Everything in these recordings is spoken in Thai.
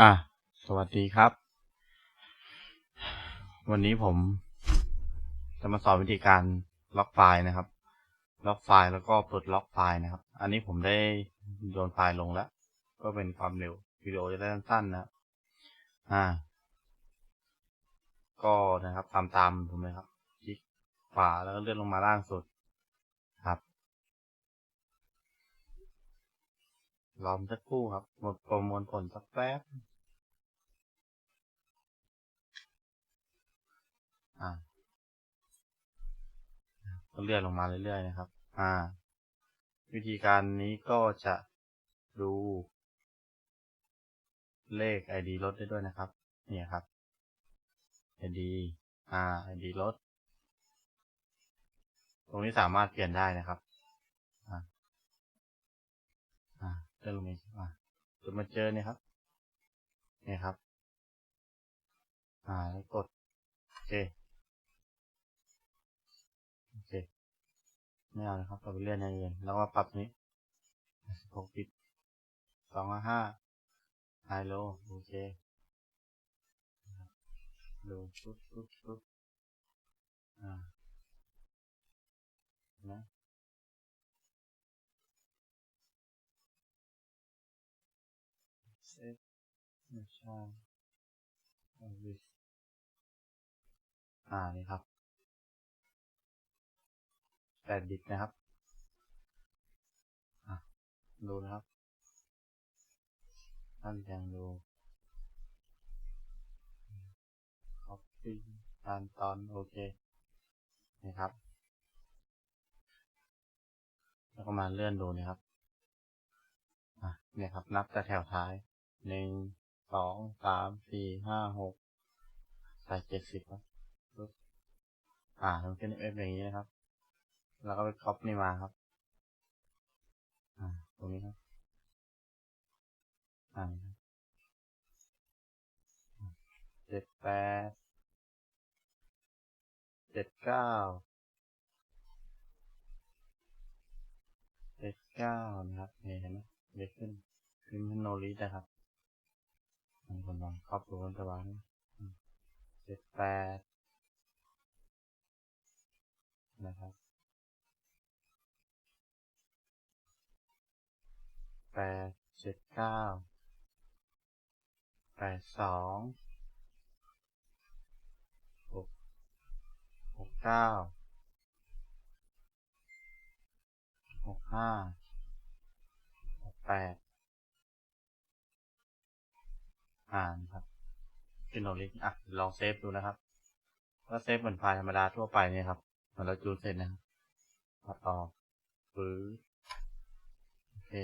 อะ สวัสดีครับ วันนี้ผมจะมาสอนวิธีการล็อกไฟล์นะครับ ล็อกไฟล์แล้วก็ปลดล็อกไฟล์นะครับ อันนี้ผมได้โยนไฟล์ลงแล้ว ก็เป็นความเร็ววิดีโอจะได้สั้นๆนะครับอ่า ก็นะครับตามตามผมเลยครับ คลิกขวาแล้วก็เลื่อนลงมาล่างสุดครับรอมสักครู่ครับ หมดประมวลผลสักแป๊บ ก็เลื่อนลงมาเรื่อยๆนะครับ อ่า วิธีการนี้ก็จะดู เลข ID รถได้ด้วยนะครับ เนี่ยครับ ID อ่า ID รถ ตรงนี้สามารถเปลี่ยนได้นะครับอ่าอ่าเลื่อนลงมาอีกอ่าจะมาเจอเนี่ยครับเนี่ยครับ อ่าแล้วกดโอเค ไม่เอานะครับเราไปเลื่อนอย่างอื่นแล้วก็ปรับนี้หกปิดสองห้าไฮโลโอเคดูปุ๊บปุ๊บปุ๊บอ่านะเซฟไม่ใช่อ่านี่ครับ แปดบิตนะครับดูนะครับ ท่านยังดู copy การตอนโอเค นะครับ แล้วก็มาเลื่อนดูนะครับอะเนี่ยครับ นับจากแถวท้าย หนึ่ง สอง สาม สี่ ห้า หก ใส่เจ็ดสิบครับอ่าทำขึ้นเอฟอย่างนี้นะครับ แล้วก็ไปคอปนี่มาครับ อ่า ตรงนี้ครับ อ่าเจ็ดแปด เจ็ดเก้า เจ็ดเก้านะครับเห็นไหมเล็กขึ้นขึ้นโนรินะครับบางคนลองครอบดูมันจะวางเจ็ดแปด แปดเจ็ดเก้าแปดสองหกหกเก้าหกห้าหกแปดอ่านครับฟิโนลิกอะ ลองเซฟดูนะครับ ก็เซฟเหมือนไฟล์ธรรมดาทั่วไปเนี่ยครับเหมือนเราจูนเสร็จนะครับตัดออกปื้อโอเค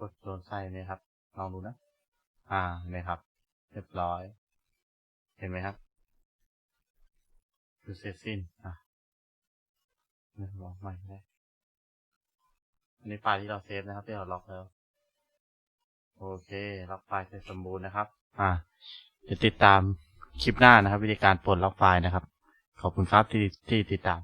กดโดนใส่เนี่ยครับ ลองดูนะ อ่าเนี่ยครับ เรียบร้อย เห็นไหมครับคือเสร็จสิ้นอะเนี่ยลองใหม่ได้อันนี้ไฟล์ที่เราเซฟนะครับ ที่เราล็อกแล้ว โอเค ล็อกไฟล์เสร็จสมบูรณ์นะครับ อ่าเดี๋ยวติดตามคลิปหน้านะครับ วิธีการปลดล็อกไฟล์นะครับ ขอบคุณครับที่ที่ติดตาม